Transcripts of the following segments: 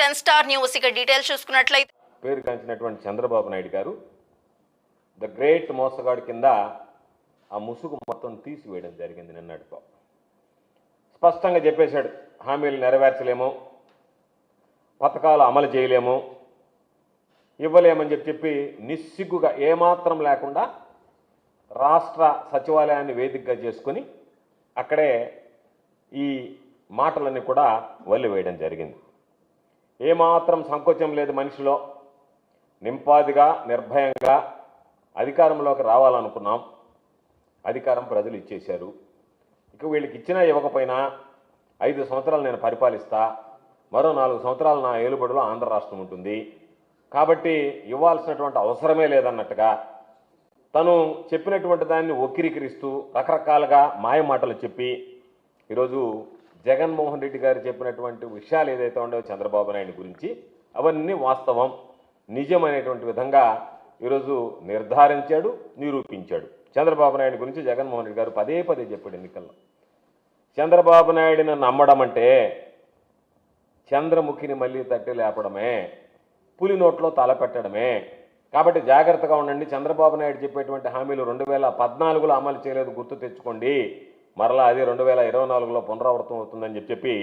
Ten star news. ఇక details చూసుకున్నట్లయితే పేరు కాంచినటువంటి చంద్రబాబు నాయుడు గారు ద గ్రేట్ మోసగాడు కింద ఆ ముసుగు మొత్తం తీసివేయడం జరిగింది నిన్నటితో స్పష్టంగా చెప్పేశాడు. హామీలు నెరవేర్చలేము పథకాలు అమలు చేయలేము ఇవ్వలేమని చెప్పి చెప్పి నిస్సిగ్గుగా ఏమాత్రం లేకుండా రాష్ట్ర సచివాలయాన్ని వేదికగా చేసుకొని అక్కడే ఈ మాటలన్నీ కూడా వల్లివేయడం జరిగింది. ఏమాత్రం సంకోచం లేదు మనిషిలో. నింపాదిగా నిర్భయంగా అధికారంలోకి రావాలనుకున్నాం. అధికారం ప్రజలు ఇచ్చేశారు. ఇక వీళ్ళకి ఇచ్చినా ఇవ్వకపోయినా ఐదు సంవత్సరాలు నేను పరిపాలిస్తా మరో నాలుగు సంవత్సరాలు నా ఏలుబడిలో ఆంధ్ర రాష్ట్రం ఉంటుంది. కాబట్టి ఇవ్వాల్సినటువంటి అవసరమే లేదన్నట్టుగా తను చెప్పినటువంటి దాన్ని వక్రీకరిస్తూ రకరకాలుగా మాయమాటలు చెప్పి ఈరోజు జగన్మోహన్ రెడ్డి గారు చెప్పినటువంటి విషయాలు ఏదైతే ఉండవో చంద్రబాబు నాయుడు గురించి అవన్నీ వాస్తవం. నిజమనేటువంటి విధంగా ఈరోజు నిర్ధారించాడు నిరూపించాడు. చంద్రబాబు నాయుడు గురించి జగన్మోహన్ రెడ్డి గారు పదే పదే చెప్పాడు ఎన్నికల్లో. చంద్రబాబు నాయుడిని నమ్మడం అంటే చంద్రముఖిని మళ్ళీ తట్టి లేపడమే పులి నోట్లో తలపెట్టడమే కాబట్టి జాగ్రత్తగా ఉండండి. చంద్రబాబు నాయుడు చెప్పేటువంటి హామీలు రెండు వేల పద్నాలుగులో అమలు చేయలేదు గుర్తు తెచ్చుకోండి. మరలా అది రెండు వేల ఇరవై నాలుగులో పునరావృతం అవుతుందని చెప్పి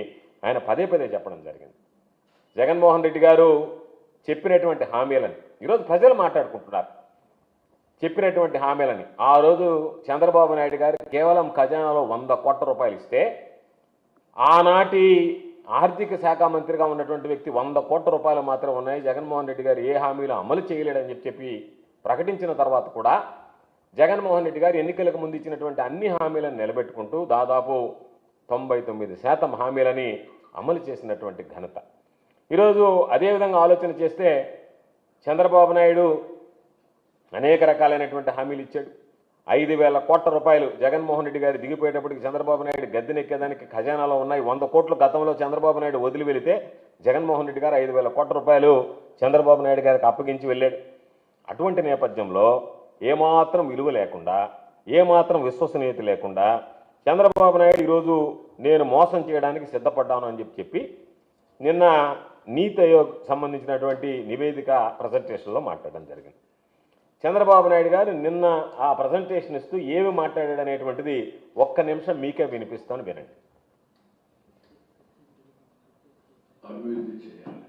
ఆయన పదే పదే చెప్పడం జరిగింది. జగన్మోహన్ రెడ్డి గారు చెప్పినటువంటి హామీలని ఈరోజు ప్రజలు మాట్లాడుకుంటున్నారు. చెప్పినటువంటి హామీలని ఆ రోజు చంద్రబాబు నాయుడు గారు కేవలం ఖజానాలో వంద కోట్ల రూపాయలు ఇస్తే ఆనాటి ఆర్థిక శాఖ మంత్రిగా ఉన్నటువంటి వ్యక్తి వంద కోట్ల రూపాయలు మాత్రం ఉన్నాయి. జగన్మోహన్ రెడ్డి గారు ఏ హామీలు అమలు చేయలేడని చెప్పి చెప్పి ప్రకటించిన తర్వాత కూడా జగన్మోహన్ రెడ్డి గారు ఎన్నికలకు ముందు ఇచ్చినటువంటి అన్ని హామీలను నిలబెట్టుకుంటూ దాదాపు తొంభై తొమ్మిది శాతం హామీలని అమలు చేసినటువంటి ఘనత. ఈరోజు అదేవిధంగా ఆలోచన చేస్తే చంద్రబాబు నాయుడు అనేక రకాలైనటువంటి హామీలు ఇచ్చాడు. ఐదు వేల కోట్ల రూపాయలు జగన్మోహన్ రెడ్డి గారు దిగిపోయేటప్పటికి చంద్రబాబు నాయుడు గద్దెనెక్కేదానికి ఖజానాలో ఉన్నాయి. వంద కోట్లు గతంలో చంద్రబాబు నాయుడు వదిలి వెళితే జగన్మోహన్ రెడ్డి గారు ఐదు వేల కోట్ల రూపాయలు చంద్రబాబు నాయుడు గారికి అప్పగించి వెళ్ళాడు. అటువంటి నేపథ్యంలో ఏమాత్రం విలువ లేకుండా ఏమాత్రం విశ్వసనీయత లేకుండా చంద్రబాబు నాయుడు ఈరోజు నేను మోసం చేయడానికి సిద్ధపడ్డాను అని చెప్పి చెప్పి నిన్న నీతి ఆయోగ్ సంబంధించినటువంటి నివేదిక ప్రజెంటేషన్లో మాట్లాడడం జరిగింది. చంద్రబాబు నాయుడు గారు నిన్న ఆ ప్రజెంటేషన్ ఇస్తూ ఏమి మాట్లాడాడు అనేటువంటిది ఒక్క నిమిషం మీకే వినిపిస్తాను వినండి. అభివృద్ధి చేయాలి.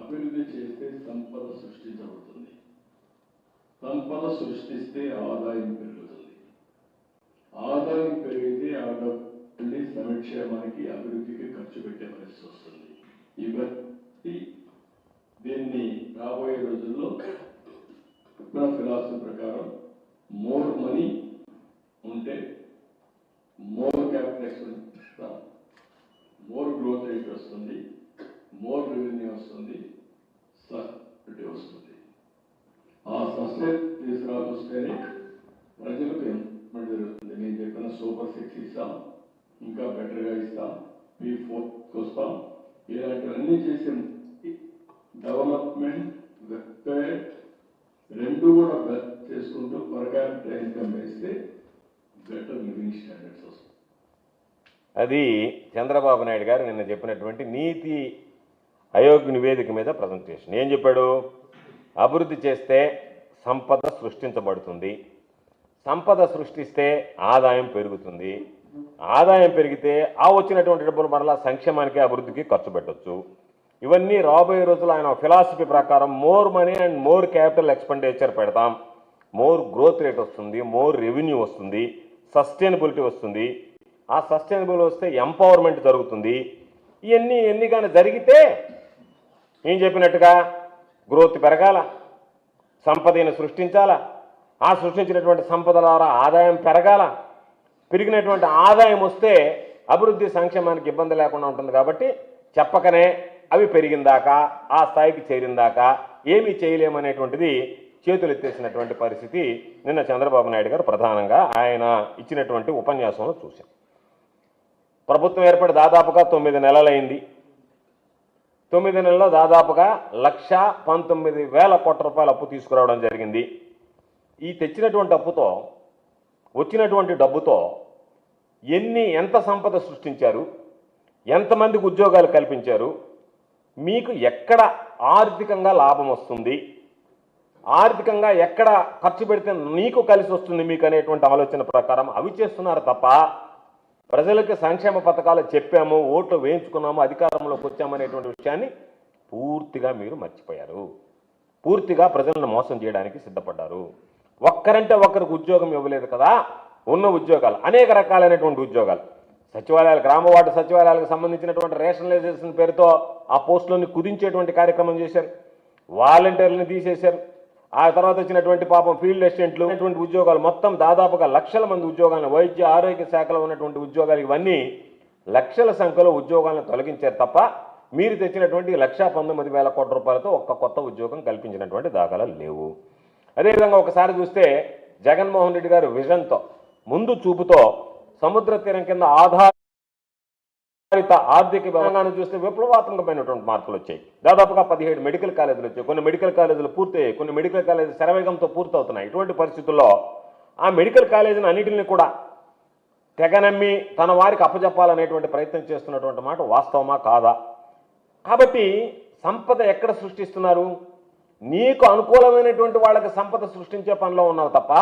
అభివృద్ధి చేస్తే సంపద సృష్టించబడుతుంది సంపద సృష్టిస్తే ఆదాయం పెరుగుతుంది. ఆదాయం పెరిగితే ఆ డబ్బుల్ని సంక్షేమానికి అభివృద్ధికి ఖర్చు పెట్టే పరిస్థితి వస్తుంది. ఇవన్నీ దీన్ని రాబోయే రోజుల్లో నా ఫిలాసఫీ ప్రకారం మోర్ మనీ ఉంటే more capital expenditure more growth rate వస్తుంది మోర్ రెవెన్యూ వస్తుంది సస్టైనిటీ వస్తుంది. ఆ సస్టైన్ తీసుకురావస్తేనే ప్రజలకు ఎంత జరుగుతుంది? నేను చెప్పిన సూపర్ సిక్స్ ఇస్తాం ఇంకా బెటర్గా ఇస్తాం పీ ఫోర్కి వస్తాం. ఇలాంటివన్నీ చేసే డెవలప్మెంట్ వెబ్సైట్ రెండు కూడా బెటర్ చేసుకుంటూ త్వరగా క్యాపిటల్ ఇన్కమ్ వేస్తే బెటర్ లివింగ్ స్టాండర్డ్స్ వస్తాయి. అది చంద్రబాబు నాయుడు గారు నిన్న చెప్పినటువంటి నీతి ఆయోగ్ నివేదిక మీద ప్రజెంటేషన్. ఏం చెప్పాడు? అభివృద్ధి చేస్తే సంపద సృష్టించబడుతుంది. సంపద సృష్టిస్తే ఆదాయం పెరుగుతుంది. ఆదాయం పెరిగితే ఆ వచ్చినటువంటి డబ్బులు మరలా సంక్షేమానికి అభివృద్ధికి ఖర్చు పెట్టవచ్చు ఇవన్నీ రాబోయే రోజులు ఆయన ఫిలాసఫీ ప్రకారం more money and more capital expenditure పెడతాం. మోర్ గ్రోత్ రేట్ వస్తుంది మోర్ రెవెన్యూ వస్తుంది సస్టైనబిలిటీ వస్తుంది. ఆ సస్టైనబుల్ వస్తే ఎంపవర్మెంట్ జరుగుతుంది. ఇవన్నీ ఎన్ని కానీ జరిగితే ఏం చెప్పినట్టుగా? గ్రోత్ పెరగాల? సంపదను సృష్టించాలా? ఆ సృష్టించినటువంటి సంపద ద్వారా ఆదాయం పెరగాల? పెరిగినటువంటి ఆదాయం వస్తే అభివృద్ధి సంక్షేమానికి ఇబ్బంది లేకుండా ఉంటుంది కాబట్టి చెప్పకనే అవి పెరిగిందాకా ఆ స్థాయికి చేరిందాకా ఏమీ చేయలేమనేటువంటిది చేతులు ఎత్తేసినటువంటి పరిస్థితి నిన్న చంద్రబాబు నాయుడు గారు ప్రధానంగా ఆయన ఇచ్చినటువంటి ఉపన్యాసంలో చూశాం. ప్రభుత్వం ఏర్పడి దాదాపుగా తొమ్మిది నెలలైంది. తొమ్మిది నెలల్లో దాదాపుగా లక్ష పంతొమ్మిది వేల కోట్ల రూపాయల అప్పు తీసుకురావడం జరిగింది. ఈ తెచ్చినటువంటి అప్పుతో వచ్చినటువంటి డబ్బుతో ఎన్ని ఎంత సంపద సృష్టించారు ఎంతమందికి ఉద్యోగాలు కల్పించారు మీకు ఎక్కడ ఆర్థికంగా లాభం వస్తుంది ఆర్థికంగా ఎక్కడ ఖర్చు పెడితే నీకు కలిసి వస్తుంది మీకు అనేటువంటి ఆలోచన ప్రకారం అవి చేస్తున్నారు తప్ప ప్రజలకు సంక్షేమ పథకాలు చెప్పాము ఓట్లు వేయించుకున్నాము అధికారంలోకి వచ్చామనేటువంటి విషయాన్ని పూర్తిగా మీరు మర్చిపోయారు. పూర్తిగా ప్రజలను మోసం చేయడానికి సిద్ధపడ్డారు. ఒక్కరంటే ఒక్కరికి ఉద్యోగం ఇవ్వలేదు కదా ఉన్న ఉద్యోగాలు అనేక రకాలైనటువంటి ఉద్యోగాలు. సచివాలయాలు గ్రామ వార్డు సచివాలయాలకు సంబంధించినటువంటి రేషనలైజేషన్ పేరుతో ఆ పోస్టులను కుదించేటువంటి కార్యక్రమం చేశారు. వాలంటీర్లను తీసేశారు. ఆ తర్వాత వచ్చినటువంటి పాపం ఫీల్డ్ అసిస్టెంట్లు ఉన్నటువంటి ఉద్యోగాలు మొత్తం దాదాపుగా లక్షల మంది ఉద్యోగాలను వైద్య ఆరోగ్య శాఖలో ఉన్నటువంటి ఉద్యోగాలు ఇవన్నీ లక్షల సంఖ్యలో ఉద్యోగాలను తొలగించారు తప్ప మీరు తెచ్చినటువంటి లక్షా పంతొమ్మిది వేల కోట్ల రూపాయలతో ఒక్క కొత్త ఉద్యోగం కల్పించినటువంటి దాఖలాలు లేవు. అదేవిధంగా ఒకసారి చూస్తే జగన్మోహన్ రెడ్డి గారు విజన్తో ముందు చూపుతో సముద్ర తీరం కింద ఆధార ఆధారిత ఆర్థిక వ్యవహారాన్ని చూస్తే విప్లవాత్మకమైనటువంటి మార్పులు వచ్చాయి. దాదాపుగా పదిహేడు మెడికల్ కాలేజీలు వచ్చాయి. కొన్ని మెడికల్ కాలేజీలు పూర్తయ్యాయి. కొన్ని మెడికల్ కాలేజీలు శరవేగంతో పూర్తవుతున్నాయి. ఇటువంటి పరిస్థితుల్లో ఆ మెడికల్ కాలేజీని అన్నిటిని కూడా తెగనమ్మి తన వారికి అప్పజెప్పాలనేటువంటి ప్రయత్నం చేస్తున్నటువంటి మాట వాస్తవమా కాదా? కాబట్టి సంపద ఎక్కడ సృష్టిస్తున్నారు? నీకు అనుకూలమైనటువంటి వాళ్ళకి సంపద సృష్టించే పనిలో ఉన్నావు తప్ప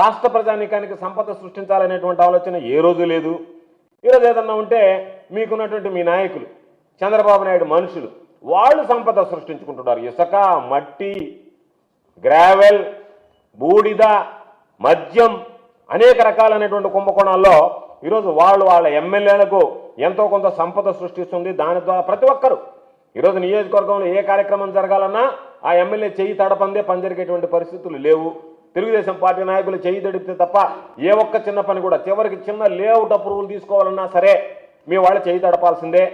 రాష్ట్ర ప్రజానీకానికి సంపద సృష్టించాలనేటువంటి ఆలోచన ఏ రోజు లేదు. ఈరోజు ఏదన్నా ఉంటే మీకున్నటువంటి మీ నాయకులు చంద్రబాబు నాయుడు మనుషులు వాళ్ళు సంపద సృష్టించుకుంటున్నారు. ఇసుక మట్టి గ్రావెల్ బూడిద మద్యం అనేక రకాలైనటువంటి కుంభకోణాల్లో ఈరోజు వాళ్ళు వాళ్ళ ఎమ్మెల్యేలకు ఎంతో కొంత సంపద సృష్టిస్తుంది. దాని ద్వారా ప్రతి ఒక్కరు ఈరోజు నియోజకవర్గంలో ఏ కార్యక్రమం జరగాలన్నా ఆ ఎమ్మెల్యే చెయ్యి తడపందే పని జరిగేటువంటి పరిస్థితులు లేవు. తెలుగుదేశం పార్టీ నాయకులు చేయి తడిపితే తప్ప ఏ ఒక్క చిన్న పని కూడా చివరికి చిన్న లేఅవుట్ అప్రూవల్ తీసుకోవాలన్నా సరే మీ వాళ్ళు చేయి తడపాల్సిందే.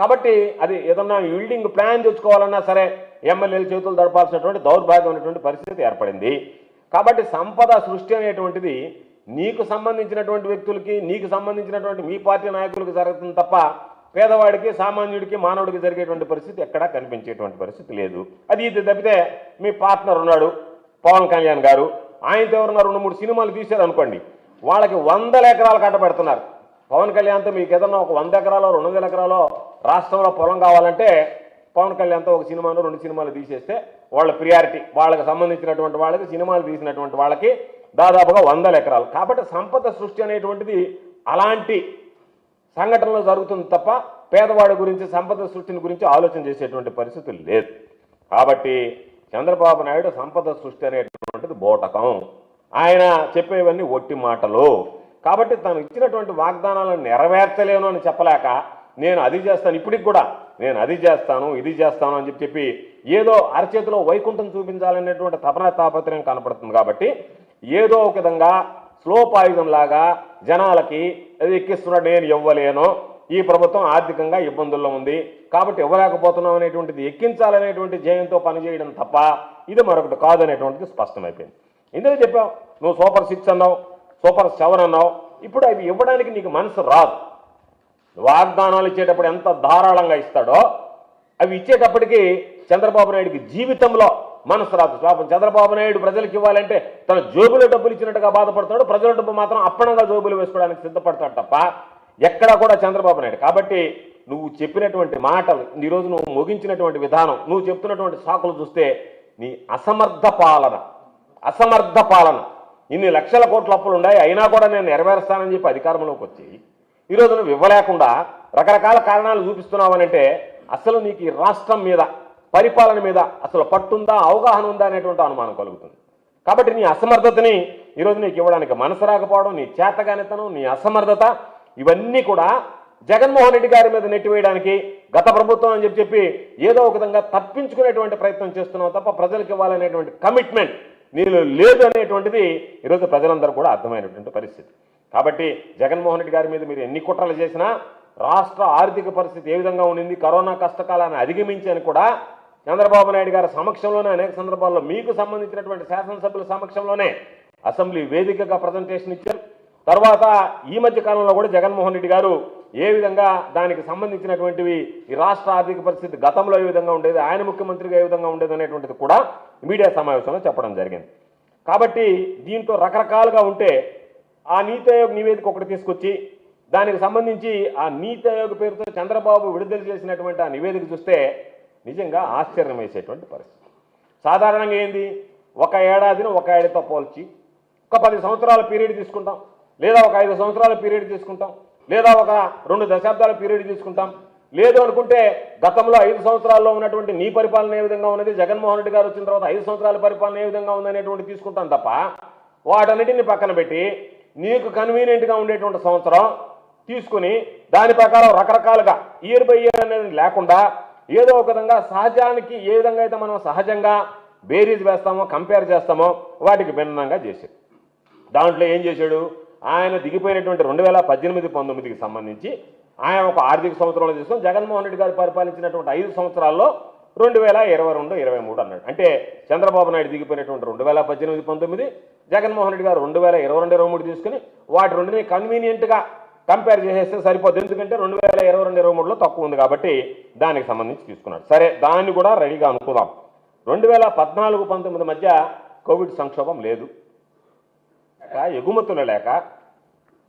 కాబట్టి అది ఏదన్నా బిల్డింగ్ ప్లాన్ తెచ్చుకోవాలన్నా సరే ఎమ్మెల్యేలు చేతులు తడపాల్సినటువంటి దౌర్భాగ్యమైనటువంటి పరిస్థితి ఏర్పడింది. కాబట్టి సంపద సృష్టి అనేటువంటిది నీకు సంబంధించినటువంటి వ్యక్తులకి నీకు సంబంధించినటువంటి మీ పార్టీ నాయకులకు జరుగుతుంది తప్ప పేదవాడికి సామాన్యుడికి మానవుడికి జరిగేటువంటి పరిస్థితి ఎక్కడా కనిపించేటువంటి పరిస్థితి లేదు. అది ఇది తప్పితే మీ పార్ట్నర్ ఉన్నాడు పవన్ కళ్యాణ్ గారు. ఆయనతో ఎవరన్నా రెండు మూడు సినిమాలు తీశారు అనుకోండి వాళ్ళకి వందల ఎకరాలు కట్టబెడుతున్నారు. పవన్ కళ్యాణ్తో మీకు ఏదన్నా ఒక వంద ఎకరాలో రెండు వందల ఎకరాలో రాష్ట్రంలో పొలం కావాలంటే పవన్ కళ్యాణ్తో ఒక సినిమాను రెండు సినిమాలు తీసేస్తే వాళ్ళ ప్రియారిటీ వాళ్ళకి సంబంధించినటువంటి వాళ్ళకి సినిమాలు తీసినటువంటి వాళ్ళకి దాదాపుగా వందల ఎకరాలు. కాబట్టి సంపద సృష్టి అనేటువంటిది అలాంటి సంఘటనలో జరుగుతుంది తప్ప పేదవాడి గురించి సంపద సృష్టిని గురించి ఆలోచన చేసేటువంటి పరిస్థితులు లేదు. కాబట్టి చంద్రబాబు నాయుడు సంపద సృష్టి అనేటువంటి బోటకం. ఆయన చెప్పేవన్నీ ఒట్టి మాటలు. కాబట్టి తను ఇచ్చినటువంటి వాగ్దానాలను నెరవేర్చలేను అని చెప్పలేక నేను అది చేస్తాను ఇప్పటికి కూడా. నేను అది చేస్తాను ఇది చేస్తాను అని చెప్పి చెప్పి ఏదో అరచేతిలో వైకుంఠం చూపించాలనేటువంటి తపన తాపత్రయం కనపడుతుంది కాబట్టి ఏదో ఒక విధంగా స్లో లాగా జనాలకి అది ఎక్కిస్తున్నాడు నేను ఇవ్వలేను. ఈ ప్రభుత్వం ఆర్థికంగా ఇబ్బందుల్లో ఉంది. కాబట్టి ఇవ్వలేకపోతున్నాం అనేటువంటిది ఎక్కించాలనేటువంటి జయంతో పనిచేయడం తప్ప ఇది మరొకటి కాదు అనేటువంటిది స్పష్టమైపోయింది. ఇందులో చెప్పావు నువ్వు సూపర్ సిక్స్ అన్నావు సూపర్ సెవెన్ అన్నావు. ఇప్పుడు అవి ఇవ్వడానికి నీకు మనసు రాదు. వాగ్దానాలు ఇచ్చేటప్పుడు ఎంత ధారాళంగా ఇస్తాడో అవి ఇచ్చేటప్పటికీ చంద్రబాబు నాయుడికి జీవితంలో మనసు రాదు. పాపం చంద్రబాబు నాయుడు ప్రజలకు ఇవ్వాలంటే తన జోబులో డబ్బులు ఇచ్చినట్టుగా బాధపడతాడు ప్రజల డబ్బు మాత్రం అప్పనంగా జోబులు వేసుకోవడానికి సిద్ధపడతాడు తప్ప ఎక్కడా కూడా చంద్రబాబు నాయుడు. కాబట్టి నువ్వు చెప్పినటువంటి మాటలు ఈరోజు నువ్వు ముగించినటువంటి విధానం నువ్వు చెప్తున్నటువంటి సాకులు చూస్తే నీ అసమర్థ పాలన అసమర్థ పాలన. ఇన్ని లక్షల కోట్ల అప్పులు ఉన్నాయి అయినా కూడా నేను నెరవేరుస్తానని చెప్పి అధికారంలోకి వచ్చి ఈరోజు నువ్వు ఇవ్వలేకుండా రకరకాల కారణాలు చూపిస్తున్నావనంటే అసలు నీకు ఈ రాష్ట్రం మీద పరిపాలన మీద అసలు పట్టుందా అవగాహన ఉందా అనేటువంటి అనుమానం కలుగుతుంది. కాబట్టి నీ అసమర్థతని ఈరోజు నీకు ఇవ్వడానికి మనసు రాకపోవడం నీ చేతగానితనం నీ అసమర్థత ఇవన్నీ కూడా జగన్మోహన్ రెడ్డి గారి మీద నెట్టివేయడానికి గత ప్రభుత్వం అని చెప్పి చెప్పి ఏదో ఒక విధంగా తప్పించుకునేటువంటి ప్రయత్నం చేస్తున్నావు తప్ప ప్రజలకు ఇవ్వాలనేటువంటి కమిట్మెంట్ నీళ్ళు లేదు అనేటువంటిది ఈరోజు ప్రజలందరూ కూడా అర్థమైనటువంటి పరిస్థితి. కాబట్టి జగన్మోహన్ రెడ్డి గారి మీద మీరు ఎన్ని కుట్రలు చేసినా రాష్ట్ర ఆర్థిక పరిస్థితి ఏ విధంగా ఉండింది కరోనా కష్టకాలాన్ని అధిగమించి అని కూడా చంద్రబాబు నాయుడు గారి సమక్షంలోనే అనేక సందర్భాల్లో మీకు సంబంధించినటువంటి శాసనసభ్యుల సమక్షంలోనే అసెంబ్లీ వేదికగా ప్రజెంటేషన్ ఇచ్చారు. తర్వాత ఈ మధ్య కాలంలో కూడా జగన్మోహన్ రెడ్డి గారు ఏ విధంగా దానికి సంబంధించినటువంటివి ఈ రాష్ట్ర ఆర్థిక పరిస్థితి గతంలో ఏ విధంగా ఉండేది ఆయన ముఖ్యమంత్రిగా ఏ విధంగా ఉండేది అనేటువంటిది కూడా మీడియా సమావేశంలో చెప్పడం జరిగింది. కాబట్టి దీంతో రకరకాలుగా ఉంటే ఆ నీతి ఆయోగ్ నివేదిక ఒకటి తీసుకొచ్చి దానికి సంబంధించి ఆ నీతి ఆయోగ్ పేరుతో చంద్రబాబు విడుదల చేసినటువంటి ఆ నివేదిక చూస్తే నిజంగా ఆశ్చర్యం వేసేటువంటి పరిస్థితి. సాధారణంగా ఏంది? ఒక ఏడాదిని ఒక ఏడాదితో పోల్చి ఒక పది సంవత్సరాల పీరియడ్ తీసుకుంటాం. లేదా ఒక ఐదు సంవత్సరాల పీరియడ్ తీసుకుంటాం లేదా ఒక రెండు దశాబ్దాల పీరియడ్ తీసుకుంటాం. లేదు అనుకుంటే గతంలో ఐదు సంవత్సరాల్లో ఉన్నటువంటి నీ పరిపాలన ఏ విధంగా ఉన్నది జగన్మోహన్ రెడ్డి గారు వచ్చిన తర్వాత ఐదు సంవత్సరాల పరిపాలన ఏ విధంగా ఉందనేటువంటి తీసుకుంటాం తప్ప వాటన్నిటిని పక్కన పెట్టి నీకు కన్వీనియంట్గా ఉండేటువంటి సంవత్సరం తీసుకుని దాని ప్రకారం రకరకాలుగా ఇయర్ బై ఇయర్ అనేది లేకుండా ఏదో ఒక విధంగా సహజానికి ఏ విధంగా అయితే మనం సహజంగా బేరీజ్ వేస్తామో కంపేర్ చేస్తామో వాటికి భిన్నంగా చేశాడు. దాంట్లో ఏం చేశాడు? ఆయన దిగిపోయినటువంటి రెండు వేల పద్దెనిమిది పంతొమ్మిదికి సంబంధించి ఆయన ఒక ఆర్థిక సంవత్సరంలో తీసుకొని జగన్మోహన్ రెడ్డి గారు పరిపాలించినటువంటి ఐదు సంవత్సరాల్లో రెండు వేల ఇరవై రెండు ఇరవై మూడు అన్నాడు. అంటే చంద్రబాబు నాయుడు దిగిపోయినటువంటి రెండు వేల పద్దెనిమిది పంతొమ్మిది జగన్మోహన్ రెడ్డి గారు రెండు వేల ఇరవై రెండు ఇరవై మూడు తీసుకుని వాటి రెండుని కన్వీనియంట్గా కంపేర్ చేసేస్తే సరిపోద్ది. ఎందుకంటే రెండు వేల ఇరవై రెండు ఇరవై మూడులో తక్కువ ఉంది కాబట్టి దానికి సంబంధించి తీసుకున్నాడు. సరే దాన్ని కూడా రెడీగా అనుకుందాం. రెండు వేల పద్నాలుగు పంతొమ్మిది మధ్య కోవిడ్ సంక్షోభం లేదు. లేక ఎగుమతులు లేక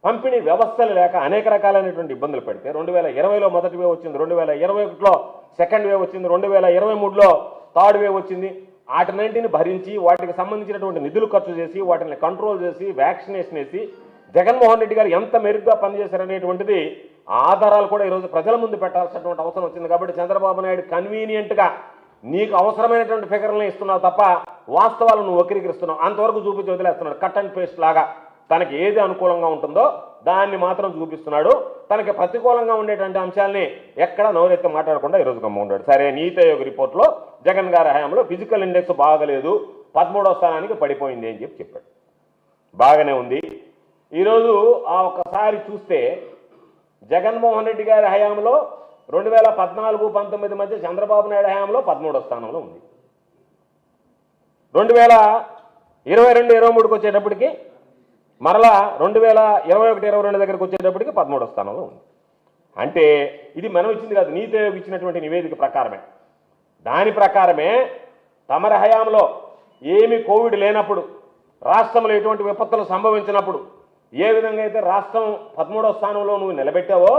పంపిణీ వ్యవస్థలు లేక అనేక రకాలైనటువంటి ఇబ్బందులు పెడితే రెండు వేల ఇరవైలో మొదటి వేవ్ వచ్చింది రెండు వేల ఇరవై ఒకటిలో సెకండ్ వేవ్ వచ్చింది రెండు వేల ఇరవై మూడులో థర్డ్ వేవ్ వచ్చింది. వాటినన్నింటిని భరించి వాటికి సంబంధించినటువంటి నిధులు ఖర్చు చేసి వాటిని కంట్రోల్ చేసి వ్యాక్సినేషన్ వేసి జగన్మోహన్ రెడ్డి గారు ఎంత మెరుగ్గా పనిచేశారనేటువంటిది ఆధారాలు కూడా ఈరోజు ప్రజల ముందు పెట్టాల్సినటువంటి అవసరం వచ్చింది. కాబట్టి చంద్రబాబు నాయుడు కన్వీనియంట్గా నీకు అవసరమైనటువంటి ఫిగర్లను ఇస్తున్నావు తప్ప వాస్తవాలను నువ్వు వక్రీకరిస్తున్నావు. అంతవరకు చూపించి వదిలేస్తున్నాడు. కట్ అండ్ పేస్ట్ లాగా తనకి ఏది అనుకూలంగా ఉంటుందో దాన్ని మాత్రం చూపిస్తున్నాడు. తనకి ప్రతికూలంగా ఉండేటువంటి అంశాలని ఎక్కడ నోరెత్తి మాట్లాడకుండా ఈరోజు గమ్మ ఉన్నాడు. సరే నీతి ఆయోగ్ రిపోర్ట్లో జగన్ గారి హయాంలో ఫిజికల్ ఇండెక్స్ బాగలేదు పదమూడవ స్థానానికి పడిపోయింది అని చెప్పి చెప్పాడు. బాగానే ఉంది. ఈరోజు ఆ ఒక్కసారి చూస్తే జగన్మోహన్ రెడ్డి గారి హయాంలో రెండు వేల పద్నాలుగు పంతొమ్మిది మధ్య చంద్రబాబు నాయుడు హయాంలో పదమూడో స్థానంలో ఉంది. రెండు వేల ఇరవై రెండు ఇరవై మూడుకి వచ్చేటప్పటికి మరలా రెండు వేల ఇరవై ఒకటి ఇరవై రెండు దగ్గరికి వచ్చేటప్పటికి పదమూడో స్థానంలో ఉంది. అంటే ఇది మనం ఇచ్చింది కాదు నీతి ఆయోగ్ ఇచ్చినటువంటి నివేదిక ప్రకారమే. దాని ప్రకారమే తమరి హయాంలో ఏమి కోవిడ్ లేనప్పుడు రాష్ట్రంలో ఎటువంటి విపత్తులు సంభవించినప్పుడు ఏ విధంగా అయితే రాష్ట్రం పదమూడో స్థానంలో నువ్వు నిలబెట్టావో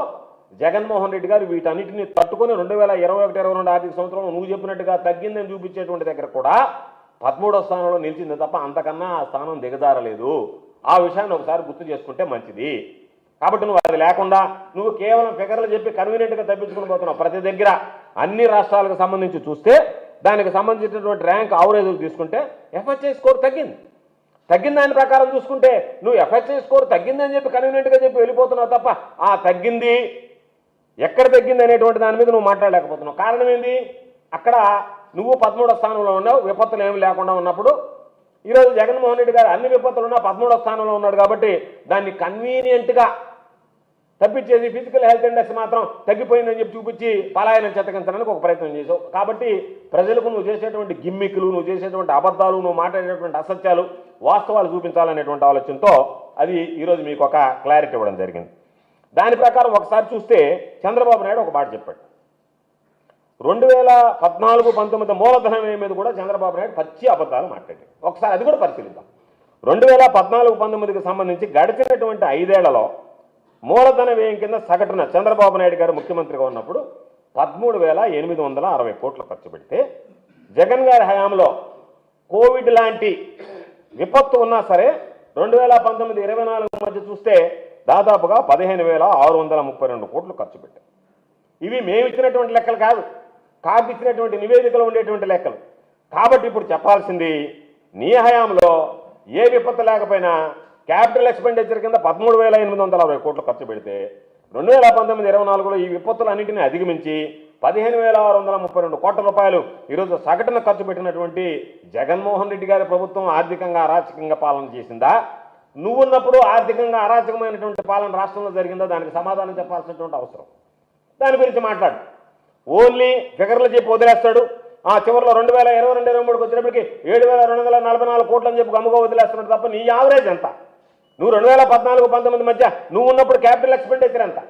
జగన్మోహన్ రెడ్డి గారు వీటన్నిటిని తట్టుకొని రెండు వేల ఇరవై ఒకటి ఇరవై రెండు ఆర్థిక సంవత్సరంలో నువ్వు చెప్పినట్టుగా తగ్గిందని చూపించేటువంటి దగ్గర కూడా పదమూడో స్థానంలో నిలిచింది తప్ప అంతకన్నా ఆ స్థానం దిగజారలేదు. ఆ విషయాన్ని ఒకసారి గుర్తు చేసుకుంటే మంచిది. కాబట్టి నువ్వు అది లేకుండా నువ్వు కేవలం ఫిగర్లు చెప్పి కన్వీనియంట్గా తప్పించుకుని పోతున్నావు. ప్రతి దగ్గర అన్ని రాష్ట్రాలకు సంబంధించి చూస్తే దానికి సంబంధించినటువంటి ర్యాంక్ ఆవరేజ్లు తీసుకుంటే ఎఫ్హెచ్ఐ స్కోర్ తగ్గింది. తగ్గిన దాని ప్రకారం చూసుకుంటే నువ్వు ఎఫ్హెచ్ఐ స్కోర్ తగ్గిందని చెప్పి కన్వీనియంట్గా చెప్పి వెళ్ళిపోతున్నావు తప్ప ఆ తగ్గింది ఎక్కడ తగ్గింది అనేటువంటి దాని మీద నువ్వు మాట్లాడలేకపోతున్నావు. కారణం ఏంది? అక్కడ నువ్వు పదమూడో స్థానంలో ఉన్నావు విపత్తులు ఏమి లేకుండా ఉన్నప్పుడు. ఈరోజు జగన్మోహన్ రెడ్డి గారు అన్ని విపత్తులు ఉన్నా పదమూడో స్థానంలో ఉన్నాడు కాబట్టి దాన్ని కన్వీనియంట్గా తప్పించేసి ఫిజికల్ హెల్త్ ఇండెక్స్ మాత్రం తగ్గిపోయిందని చెప్పి చూపించి పలాయనం చెత్తకించడానికి ఒక ప్రయత్నం చేసావు కాబట్టి ప్రజలకు నువ్వు చేసేటువంటి గిమ్మిక్లు నువ్వు చేసేటువంటి అబద్ధాలు నువ్వు మాట్లాడేటువంటి అసత్యాలు వాస్తవాలు చూపించాలనేటువంటి ఆలోచనతో అది ఈరోజు మీకు ఒక క్లారిటీ ఇవ్వడం జరిగింది. దాని ప్రకారం ఒకసారి చూస్తే చంద్రబాబు నాయుడు ఒక మాట చెప్పాడు. రెండు వేల పద్నాలుగు పంతొమ్మిది మూలధనం వ్యయం మీద కూడా చంద్రబాబు నాయుడు పచ్చి అబద్ధాలు మాట్లాడాడు. ఒకసారి అది కూడా పరిశీలిద్దాం. రెండు వేల పద్నాలుగు పంతొమ్మిదికి సంబంధించి గడిచినటువంటి ఐదేళ్ళలో మూలధన వ్యయం కింద సగటున చంద్రబాబు నాయుడు గారు ముఖ్యమంత్రిగా ఉన్నప్పుడు పదమూడు వేల ఎనిమిది వందల అరవై కోట్లు ఖర్చు పెడితే జగన్ గారి హయాంలో కోవిడ్ లాంటి విపత్తు ఉన్నా సరే రెండు వేల పంతొమ్మిది ఇరవై నాలుగు మధ్య చూస్తే దాదాపుగా పదిహేను వేల ఆరు వందల ముప్పై రెండు కోట్లు ఖర్చు పెట్టాయి ఇవి మేము ఇచ్చినటువంటి లెక్కలు కాదు. కాకు ఇచ్చినటువంటి నివేదికలో ఉండేటువంటి లెక్కలు. కాబట్టి ఇప్పుడు చెప్పాల్సింది నీ హయాంలో ఏ విపత్తు లేకపోయినా క్యాపిటల్ ఎక్స్పెండిచర్ కింద పదమూడు వేల ఎనిమిది వందల అరవై కోట్లు ఖర్చు పెడితే రెండు వేల పంతొమ్మిది ఇరవై నాలుగులో ఈ విపత్తులన్నింటినీ అధిగమించి పదిహేను వేల ఆరు వందల ముప్పై రెండు కోట్ల రూపాయలు ఈరోజు సగటున ఖర్చు పెట్టినటువంటి జగన్మోహన్ రెడ్డి గారి ప్రభుత్వం ఆర్థికంగా అరాచకంగా పాలన చేసిందా? నువ్వున్నప్పుడు ఆర్థికంగా అరాచకమైనటువంటి పాలన రాష్ట్రంలో జరిగిందో దానికి సమాధానం చెప్పాల్సినటువంటి అవసరం. దాని గురించి మాట్లాడు. ఓన్లీ ఫిగర్లు చెప్పి వదిలేస్తాడు. ఆ చివరిలో రెండు వేల ఇరవై రెండు ఇరవై మూడుకి వచ్చినప్పటికి ఏడు వేల రెండు వందల నలభై నాలుగు కోట్లు అని చెప్పి గమ్ముగా వదిలేస్తున్నాడు తప్ప నీ యావరేజ్ ఎంత? నువ్వు రెండు వేల పద్నాలుగు పంతొమ్మిది మధ్య నువ్వు ఉన్నప్పుడు క్యాపిటల్ ఎక్స్పెండిచర్ ఎంత?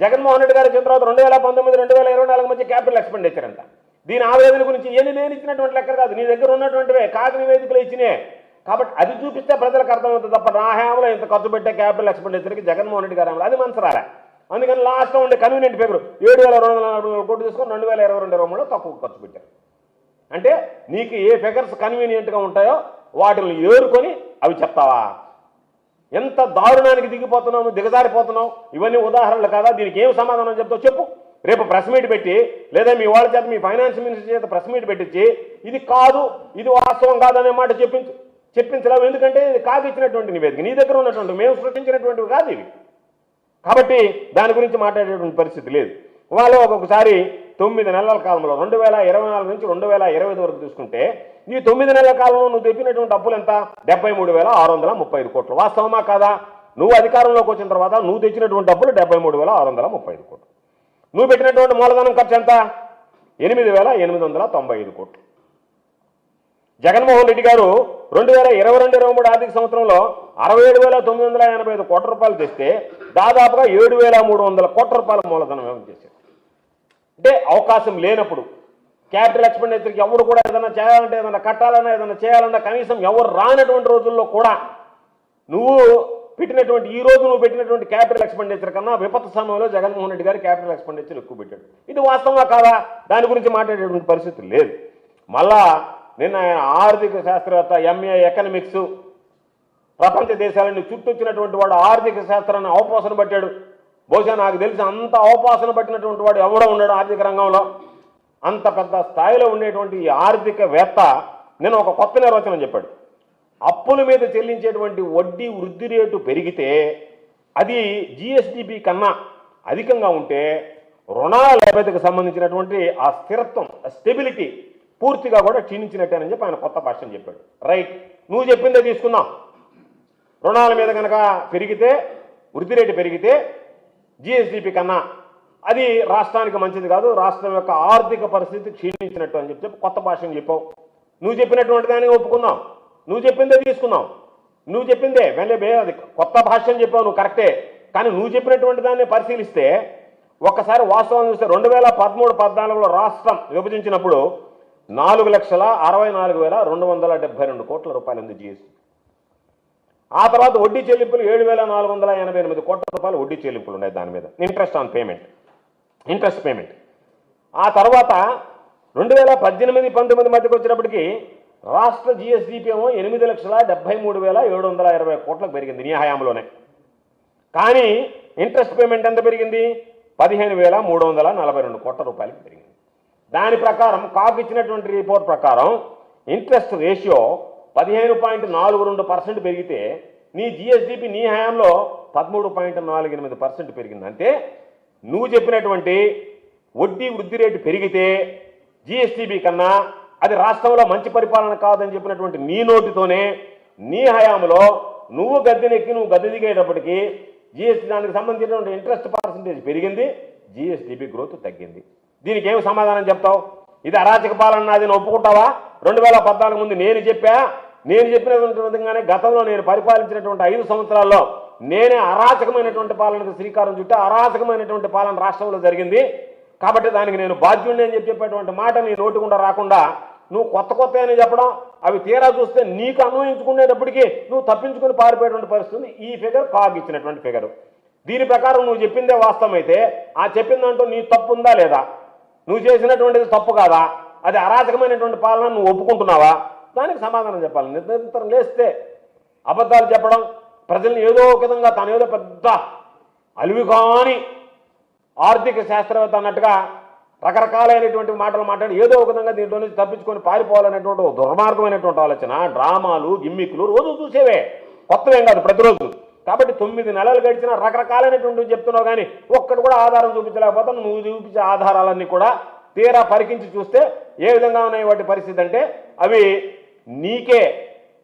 జగన్మోహన్ రెడ్డి గారు వచ్చిన తర్వాత రెండు వేల పంతొమ్మిది రెండు వేల ఇరవై నాలుగు మధ్య క్యాపిటల్ ఎక్స్పెండిచర్ ఎంత? దీని ఆవేదన గురించి ఏమి నేను ఇచ్చినటువంటి లెక్క కాదు. నీ దగ్గర ఉన్నటువంటివే. కాకి నివేదికలు ఇచ్చినే. కాబట్టి అది చూపిస్తే ప్రజలకు అర్థమవుతుంది తప్ప నా హయాంలో ఇంత ఖర్చు పెట్టే క్యాపిటల్ ఎక్స్పెండిచర్కి జగన్మోహన్ రెడ్డి గారు అది మనసు రాలే అందుకని లాస్ట్లో ఉండే కన్వీనియంట్ పేపర్ ఏడు వేల రెండు వందల నలభై కోట్లు తీసుకొని రెండు వేల ఇరవై రెండు ఇరవై మూడులో తక్కువ ఖర్చు పెట్టారు. అంటే నీకు ఏ ఫిగర్స్ కన్వీనియంట్గా ఉంటాయో వాటిని ఏరుకొని అవి చెప్తావా? ఎంత దారుణానికి దిగిపోతున్నావు దిగజారిపోతున్నావు? ఇవన్నీ ఉదాహరణలు కాదా? దీనికి ఏం సమాధానం చెప్తావు చెప్పు. రేపు ప్రెస్ మీట్ పెట్టి లేదా మీ వాళ్ళ చేత మీ ఫైనాన్స్ మినిస్టర్ చేత ప్రెస్ మీట్ పెట్టించి ఇది కాదు ఇది వాస్తవం కాదనే మాట చెప్పించు. చెప్పించలేవు. ఎందుకంటే కాకి ఇచ్చినటువంటి నివేదిక. నీ దగ్గర ఉన్నటువంటి మేము సృష్టించినటువంటివి కాదు ఇవి. కాబట్టి దాని గురించి మాట్లాడేటువంటి పరిస్థితి లేదు. వాళ్ళు ఒక్కొక్కసారి తొమ్మిది నెలల కాలంలో రెండు వేల ఇరవై నాలుగు నుంచి రెండు వేల ఇరవై ఐదు వరకు చూసుకుంటే ఈ తొమ్మిది నెలల కాలంలో నువ్వు తెప్పినటువంటి అప్పులు ఎంత? డెబ్బై మూడు వేల ఆరు వందల ముప్పై ఐదు కోట్లు. వాస్తవమా కాదా? నువ్వు అధికారంలోకి వచ్చిన తర్వాత నువ్వు తెచ్చినటువంటి అప్పులు డెబ్బై మూడు వేల ఆరు వందల ముప్పై ఐదు కోట్లు. నువ్వు పెట్టినటువంటి మూలధనం ఖర్చు ఎంత? ఎనిమిది వేల ఎనిమిది వందల తొంభై ఐదు కోట్లు. జగన్మోహన్ రెడ్డి గారు రెండు వేల ఇరవై రెండు ఇరవై మూడు ఆర్థిక సంవత్సరంలో అరవై ఏడు వేల తొమ్మిది వందల ఎనభై ఐదు కోట్ల రూపాయలు తెస్తే దాదాపుగా ఏడు వేల మూడు వందల కోట్ల రూపాయల మూలధనం ఏమని చేశారు. అంటే అవకాశం లేనప్పుడు క్యాపిటల్ ఎక్స్పెండిచర్కి ఎవరు కూడా ఏదైనా చేయాలంటే ఏదైనా కట్టాలన్నా ఏదైనా చేయాలన్నా కనీసం ఎవరు రానటువంటి రోజుల్లో కూడా నువ్వు పెట్టినటువంటి ఈ రోజు నువ్వు పెట్టినటువంటి క్యాపిటల్ ఎక్స్పెండిచర్ కన్నా విపత్తు సమయంలో జగన్మోహన్ రెడ్డి గారు క్యాపిటల్ ఎక్స్పెండిచర్ ఎక్కువ పెట్టాడు. ఇది వాస్తవంగా కాదా? దాని గురించి మాట్లాడేటువంటి పరిస్థితి లేదు. మళ్ళా నిన్న ఆయన ఆర్థిక శాస్త్రవేత్త ఎంఏ ఎకనమిక్స్ ప్రపంచ దేశాలని చుట్టొచ్చినటువంటి వాడు ఆర్థిక శాస్త్రాన్ని అవపోసన పట్టాడు. బహుశా నాకు తెలిసి అంత అవపాసన పట్టినటువంటి వాడు ఎవడో ఉన్నాడు ఆర్థిక రంగంలో. అంత పెద్ద స్థాయిలో ఉండేటువంటి ఈ ఆర్థికవేత్త నేను ఒక కొత్త నిర్వచనం చెప్పాడు. అప్పుల మీద చెల్లించేటువంటి వడ్డీ వృద్ధి రేటు పెరిగితే అది జిఎస్డిపి కన్నా అధికంగా ఉంటే రుణాల లభ్యతకు సంబంధించినటువంటి ఆ స్థిరత్వం స్టెబిలిటీ పూర్తిగా కూడా క్షీణించినట్టేనని చెప్పి ఆయన కొత్త భాషను చెప్పాడు. రైట్ నువ్వు చెప్పిందే తీసుకుందాం. రుణాల మీద కనుక పెరిగితే వృద్ధి రేటు పెరిగితే జిఎస్డిపి కన్నా అది రాష్ట్రానికి మంచిది కాదు రాష్ట్రం యొక్క ఆర్థిక పరిస్థితి క్షీణించినట్టు అని చెప్పి కొత్త భాషను చెప్పావు. నువ్వు చెప్పినటువంటి దాన్ని ఒప్పుకుందాం. నువ్వు చెప్పిందే తీసుకుందాం. నువ్వు చెప్పిందే. వెళ్ళే బే అది కొత్త భాష్యం చెప్పావు నువ్వు కరెక్టే. కానీ నువ్వు చెప్పినటువంటి దాన్ని పరిశీలిస్తే ఒక్కసారి వాస్తవం చూస్తే రెండు వేల పదమూడు పద్నాలుగులో రాష్ట్రం విభజించినప్పుడు నాలుగు లక్షల అరవై నాలుగు వేల రెండు వందల డెబ్బై రెండు కోట్ల రూపాయలు ఉంది జిఎస్టీ ఆ తర్వాత వడ్డీ చెల్లింపులు ఏడు వేల నాలుగు వందల ఎనభై ఎనిమిది కోట్ల రూపాయలు వడ్డీ చెల్లింపులు ఉన్నాయి దాని మీద. Interest on payment interest payment ఆ తర్వాత రెండు వేల పద్దెనిమిది పంతొమ్మిది మధ్యకి వచ్చినప్పటికీ రాష్ట్ర జిఎస్డిపి ఏమో ఎనిమిది లక్షల డెబ్బై మూడు వేల ఏడు వందల ఇరవై కోట్లకు పెరిగింది నీ హయాంలోనే. కానీ ఇంట్రెస్ట్ పేమెంట్ ఎంత పెరిగింది? పదిహేను వేల మూడు వందల నలభై రెండు కోట్ల రూపాయలకు పెరిగింది. దాని ప్రకారం కాకు ఇచ్చినటువంటి రిపోర్ట్ ప్రకారం ఇంట్రెస్ట్ రేషియో పదిహేను పాయింట్ నాలుగు రెండు పర్సెంట్ పెరిగితే నీ జిఎస్డిపి నీ హయాంలో పదమూడు పాయింట్ నాలుగు ఎనిమిది పర్సెంట్ పెరిగింది. అంటే నువ్వు చెప్పినటువంటి వడ్డీ వృద్ధి రేటు పెరిగితే జిఎస్టీబీ కన్నా అది రాష్ట్రంలో మంచి పరిపాలన కాదని చెప్పినటువంటి నీ నోటితోనే నీ హయాంలో నువ్వు గద్దెనెక్కి నువ్వు గద్దె దిగేటప్పటికీ జిఎస్టీ దానికి సంబంధించినటువంటి ఇంట్రెస్ట్ పర్సంటేజ్ పెరిగింది జిఎస్టిబి గ్రోత్ తగ్గింది. దీనికి ఏమి సమాధానం చెప్తావు? ఇది అరాచక పాలన నాది ఒప్పుకుంటావా? రెండు వేల పద్నాలుగు ముందు నేను చెప్పా నేను చెప్పినటువంటి విధంగానే గతంలో నేను పరిపాలించినటువంటి ఐదు సంవత్సరాల్లో నేనే అరాచకమైనటువంటి పాలనకు శ్రీకారం చుట్టా అరాచకమైనటువంటి పాలన రాష్ట్రంలో జరిగింది. కాబట్టి దానికి నేను బాధ్యుడిని అని చెప్పి చెప్పేటువంటి మాట నీ నోటి రాకుండా నువ్వు కొత్త కొత్త అని చెప్పడం అవి తీరా చూస్తే నీకు అన్వయించుకునేటప్పటికీ నువ్వు తప్పించుకుని పారిపోయేటువంటి పరిస్థితి ఈ ఫిగర్ కాగ్ ఇచ్చినటువంటి ఫిగర్. దీని ప్రకారం నువ్వు చెప్పిందే వాస్తవం అయితే ఆ చెప్పిందంటూ నీ తప్పు ఉందా లేదా? నువ్వు చేసినటువంటిది తప్పు కాదా? అది అరాచకమైనటువంటి పాలన నువ్వు ఒప్పుకుంటున్నావా? దానికి సమాధానం చెప్పాలి. నిరంతరం లేస్తే అబద్ధాలు చెప్పడం ప్రజల్ని ఏదో ఒక విధంగా తను ఏదో పెద్ద అలివి కాని ఆర్థిక శాస్త్రవేత్త అన్నట్టుగా రకరకాలైనటువంటి మాటలు మాట్లాడి ఏదో ఒక విధంగా దీంట్లో నుంచి తప్పించుకొని పారిపోవాలనేటువంటి ఒక దుర్మార్గమైనటువంటి ఆలోచన డ్రామాలు గిమ్మిక్లు రోజు చూసేవే. కొత్తవేం కాదు ప్రతిరోజు. కాబట్టి తొమ్మిది నెలలు గడిచిన రకరకాలైనటువంటి చెప్తున్నావు కానీ ఒక్కటి కూడా ఆధారం చూపించలేకపోతే నువ్వు చూపించే ఆధారాలన్నీ కూడా తీరా పరికించి చూస్తే ఏ విధంగా ఉన్నాయి వాటి పరిస్థితి అంటే అవి నీకే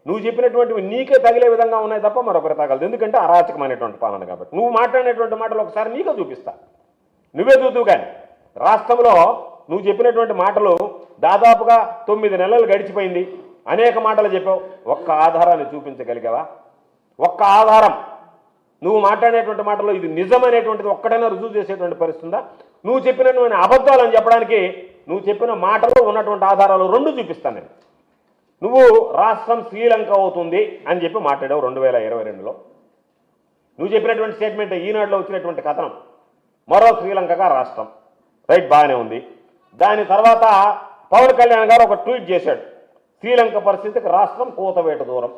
నువ్వు చెప్పినటువంటివి నీకే తగిలే విధంగా ఉన్నాయి తప్ప మరొకరి తగలదు. ఎందుకంటే అరాచకమైనటువంటి పాలన కాబట్టి. నువ్వు మాట్లాడినటువంటి మాటలు ఒకసారి నీకే చూపిస్తా. నువ్వే చూద్దువు కానీ. రాష్ట్రంలో నువ్వు చెప్పినటువంటి మాటలు దాదాపుగా తొమ్మిది నెలలు గడిచిపోయింది. అనేక మాటలు చెప్పావు. ఒక్క ఆధారాన్ని చూపించగలిగావా? ఒక్క ఆధారం. నువ్వు మాట్లాడేటువంటి మాటలో ఇది నిజమనేటువంటిది ఒక్కటైనా రుజువు చేసేటువంటి పరిస్థితి ఉందా? నువ్వు చెప్పినటువంటి అబద్ధాలు అని చెప్పడానికి నువ్వు చెప్పిన మాటలో ఉన్నటువంటి ఆధారాలు రెండు చూపిస్తాను నేను. నువ్వు రాష్ట్రం శ్రీలంక అవుతుంది అని చెప్పి మాట్లాడావు రెండు వేల ఇరవై రెండులో. నువ్వు చెప్పినటువంటి స్టేట్మెంట్ ఈనాడులో వచ్చినటువంటి కథనం. మరో శ్రీలంకగా రాష్ట్రం. రైట్ బాగానే ఉంది. దాని తర్వాత పవన్ కళ్యాణ్ గారు ఒక ట్వీట్ చేశాడు. శ్రీలంక పరిస్థితికి రాష్ట్రం కూతవేట దూరం.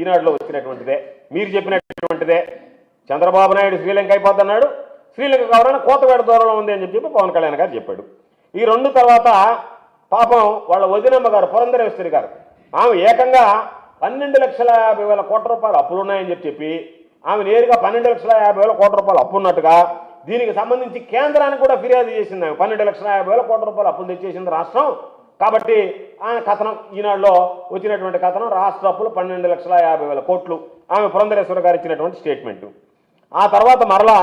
ఈనాడులో వచ్చినటువంటిదే మీరు చెప్పినటువంటిదే. చంద్రబాబు నాయుడు శ్రీలంక అయిపోతున్నాడు. శ్రీలంక కావాలని కోతవేట దూరంలో ఉంది అని చెప్పి పవన్ కళ్యాణ్ గారు చెప్పాడు. ఈ రెండు తర్వాత పాపం వాళ్ళ వదినమ్మ గారు పురంధరేశ్వరి గారు ఆమె ఏకంగా పన్నెండు లక్షల యాభై వేల కోట్ల రూపాయలు అప్పులు ఉన్నాయని చెప్పి చెప్పి ఆమె నేరుగా పన్నెండు లక్షల యాభై వేల కోట్ల రూపాయలు అప్పు ఉన్నట్టుగా దీనికి సంబంధించి కేంద్రానికి కూడా ఫిర్యాదు చేసింది ఆమె. పన్నెండు లక్షల యాభై వేల కోట్ల రూపాయలు అప్పులు తెచ్చేసింది రాష్ట్రం. కాబట్టి ఆయన కథనం ఈనాడులో వచ్చినటువంటి కథనం రాష్ట్ర అప్పులు పన్నెండు లక్షల యాభై వేల కోట్లు. ఆమె పురంధరేశ్వర గారు ఇచ్చినటువంటి స్టేట్మెంటు. ఆ తర్వాత మరలా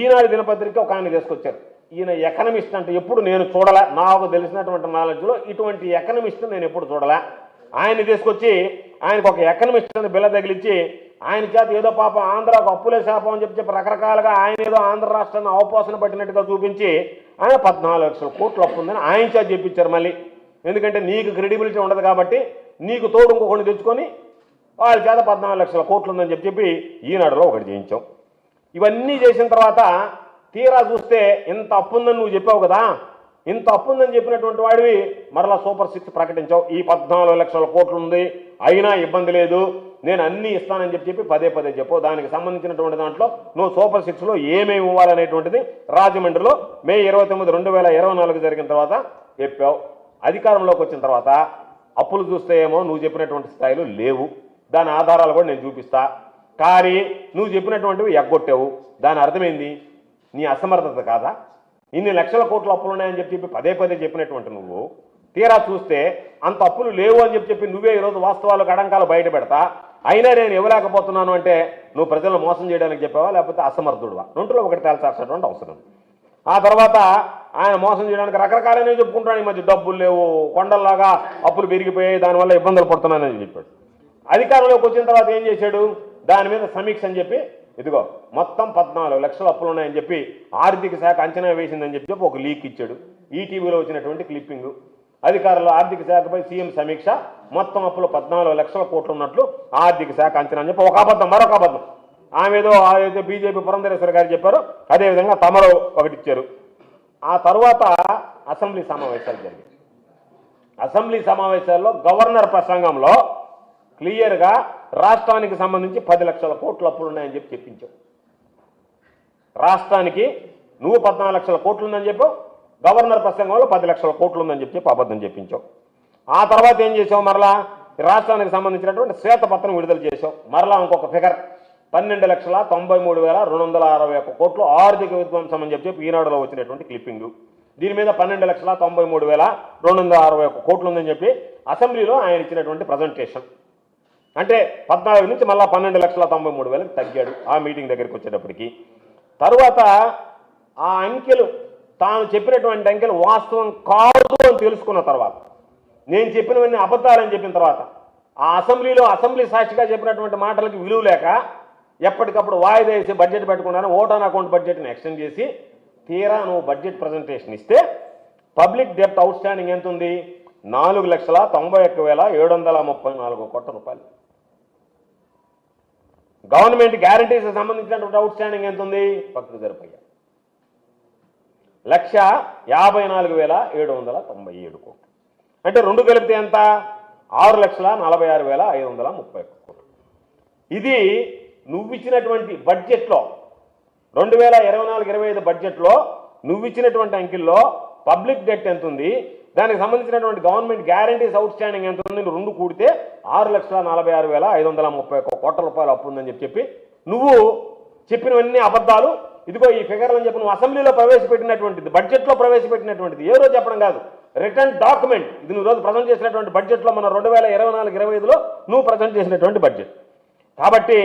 ఈనాడు దినపత్రిక ఒక ఆయన తీసుకొచ్చారు. ఈయన ఎకనమిస్ట్ అంటే ఎప్పుడు నేను చూడలే. నాకు తెలిసినటువంటి నాలెడ్జ్లో ఇటువంటి ఎకనమిస్ట్ నేను ఎప్పుడు చూడలే. ఆయన తీసుకొచ్చి ఆయనకు ఒక ఎకనమిస్ట్ అని బిల్ల తగిలించి ఆయన చేత ఏదో పాపం ఆంధ్రాకు అప్పులే శాపం అని చెప్పి చెప్పి రకరకాలుగా ఆయన ఏదో ఆంధ్ర రాష్ట్రాన్ని అవపోసన పట్టినట్టుగా చూపించి ఆయన పద్నాలుగు లక్షల కోట్లు అప్పు ఉందని ఆయన చేత చెప్పించారు మళ్ళీ. ఎందుకంటే నీకు క్రెడిబిలిటీ ఉండదు కాబట్టి నీకు తోడు ఇంకొకటి తెచ్చుకొని వాళ్ళ చేత పద్నాలుగు లక్షల కోట్లు ఉందని చెప్పి చెప్పి ఈనాడులో ఒకటి చేయించాం. ఇవన్నీ చేసిన తర్వాత తీరా చూస్తే ఇంత అప్పు ఉందని నువ్వు చెప్పావు కదా ఇంత అప్పు ఉందని చెప్పినటువంటి వాడివి మరలా సూపర్ సిక్స్ ప్రకటించావు. ఈ పద్నాలుగు లక్షల కోట్లు ఉంది అయినా ఇబ్బంది లేదు నేను అన్నీ ఇస్తానని చెప్పి చెప్పి పదే పదే చెప్పు దానికి సంబంధించినటువంటి దాంట్లో నువ్వు సూపర్ సిక్స్లో ఏమేమి ఇవ్వాలనేటువంటిది రాజమండ్రిలో మే ఇరవై తొమ్మిది రెండు వేల ఇరవై నాలుగు జరిగిన తర్వాత చెప్పావు. అధికారంలోకి వచ్చిన తర్వాత అప్పులు చూస్తే ఏమో నువ్వు చెప్పినటువంటి స్థాయిలో లేవు. దాని ఆధారాలు కూడా నేను చూపిస్తా. కానీ నువ్వు చెప్పినటువంటివి ఎగ్గొట్టావు. దాని అర్థమైంది? నీ అసమర్థత కాదా? ఇన్ని లక్షల కోట్ల అప్పులు ఉన్నాయని చెప్పి చెప్పి పదే పదే చెప్పినటువంటి నువ్వు తీరా చూస్తే అంత అప్పులు లేవు అని చెప్పి చెప్పి నువ్వే ఈరోజు వాస్తవాలు అడంకాలు బయట పెడతా. అయినా నేను ఇవ్వలేకపోతున్నాను అంటే నువ్వు ప్రజలను మోసం చేయడానికి చెప్పావా? లేకపోతే అసమర్థుడువా? రెండులో ఒకటి తేల్చాల్సినటువంటి అవసరం. ఆ తర్వాత ఆయన మోసం చేయడానికి రకరకాలనే చెప్పుకుంటాడు ఈ మధ్య డబ్బులు లేవు కొండల్లాగా అప్పులు పెరిగిపోయాయి దానివల్ల ఇబ్బందులు పడుతున్నానని చెప్పాడు. అధికారంలోకి వచ్చిన తర్వాత ఏం చేశాడు? దాని మీద సమీక్ష అని చెప్పి ఇదిగో మొత్తం పద్నాలుగు లక్షల అప్పులు ఉన్నాయని చెప్పి ఆర్థిక శాఖ అంచనా వేసిందని చెప్పి చెప్పి ఒక లీక్ ఇచ్చాడు. ఈటీవీలో వచ్చినటువంటి క్లిప్పింగ్. అధికారులు ఆర్థిక శాఖపై సీఎం సమీక్ష మొత్తం అప్పులు పద్నాలుగు లక్షల కోట్లు ఉన్నట్లు ఆర్థిక శాఖ అంచనా అని చెప్పి ఒక అబద్ధం మరొక అబద్ధం. ఆమె ఏదో ఏదైతే బీజేపీ పురంధరేశ్వర గారు చెప్పారో. అదేవిధంగా తమరు ఒకటి ఇచ్చారు. ఆ తర్వాత అసెంబ్లీ సమావేశాలు జరిగాయి. అసెంబ్లీ సమావేశాల్లో గవర్నర్ ప్రసంగంలో క్లియర్గా రాష్ట్రానికి సంబంధించి పది లక్షల కోట్లు అప్పులు ఉన్నాయని చెప్పి చెప్పించావు రాష్ట్రానికి నువ్వు పద్నాలుగు లక్షల కోట్లు ఉందని చెప్పావు గవర్నర్ ప్రసంగంలో పది లక్షల కోట్లు ఉందని చెప్పి చెప్పి అబద్ధం చెప్పించావు ఆ తర్వాత ఏం చేసావు మరలా? రాష్ట్రానికి సంబంధించినటువంటి శ్వేతపత్రం విడుదల చేసావు. మరలా ఇంకొక ఫిగర్. పన్నెండు లక్షల తొంభై మూడు వేల రెండు వందల అరవై ఒక్క కోట్లు ఆర్థిక విధ్వంసం అని చెప్పి చెప్పి ఈనాడులో వచ్చినటువంటి క్లిప్పింగ్. దీని మీద పన్నెండు లక్షల తొంభై మూడు వేల రెండు వందల అరవై ఒక్క కోట్లు ఉందని చెప్పి అసెంబ్లీలో ఆయన ఇచ్చినటువంటి ప్రజెంటేషన్. అంటే పద్నాలుగు నుంచి మళ్ళీ పన్నెండు లక్షల తొంభై మూడు వేలకు తగ్గాడు ఆ మీటింగ్ దగ్గరికి వచ్చేటప్పటికి. తర్వాత ఆ అంకెలు తాను చెప్పినటువంటి అంకెలు వాస్తవం కాదు అని తెలుసుకున్న తర్వాత నేను చెప్పినవన్నీ అబద్ధాలని చెప్పిన తర్వాత ఆ అసెంబ్లీలో అసెంబ్లీ సాక్షిగా చెప్పినటువంటి మాటలకు విలువ లేక ఎప్పటికప్పుడు వాయిదా వేసి బడ్జెట్ పెట్టుకున్నాను ఓటాన్ అకౌంట్ బడ్జెట్ని ఎక్స్టెండ్ చేసి తీరా నువ్వు బడ్జెట్ ప్రజెంటేషన్ ఇస్తే పబ్లిక్ డెప్ట్ అవుట్ స్టాండింగ్ ఎంత ఉంది నాలుగు లక్షల తొంభై ఒక్క వేల ఏడు వందల ముప్పై నాలుగు కోట్ల రూపాయలు. గవర్నమెంట్ గ్యారంటీస్ సంబంధించినటువంటి అవుట్ స్టాండింగ్ ఎంత ఉంది పక్కకు జరిపోయా. లక్ష యాభై నాలుగు వేల ఏడు వందల తొంభై ఏడు కోట్లు. అంటే రెండు కలిపితే ఎంత? ఆరు లక్షల నలభై ఆరు వేల ఐదు వందల ముప్పై ఒక్క కోట్లు. ఇది నువ్వు ఇచ్చినటువంటి బడ్జెట్లో రెండు వేల ఇరవై నాలుగు ఇరవై ఐదు బడ్జెట్లో నువ్వు ఇచ్చినటువంటి అంకెల్లో పబ్లిక్ డెట్ ఎంత ఉంది దానికి సంబంధించినటువంటి గవర్నమెంట్ గ్యారంటీస్ అవుట్ స్టాండింగ్ ఎంత ఉంది రెండు కూడితే ఆరు లక్షల నలభై ఆరు వేల ఐదు వందల ముప్పై ఒక్క కోట్ల రూపాయలు అప్పు ఉందని చెప్పి చెప్పి నువ్వు చెప్పినవన్నీ అబద్ధాలు. ఇదిగో ఈ ఫిగర్లు అని చెప్పి నువ్వు అసెంబ్లీలో ప్రవేశపెట్టినటువంటిది బడ్జెట్లో ప్రవేశపెట్టినటువంటిది. ఏ రోజు చెప్పడం కాదు. Return document. ఇది నువ్వు రోజు ప్రజెంట్ చేసినటువంటి బడ్జెట్లో మన రెండు వేల ఇరవై నాలుగు ఇరవై ఐదులో నువ్వు ప్రజెంట్ చేసినటువంటి బడ్జెట్. కాబట్టి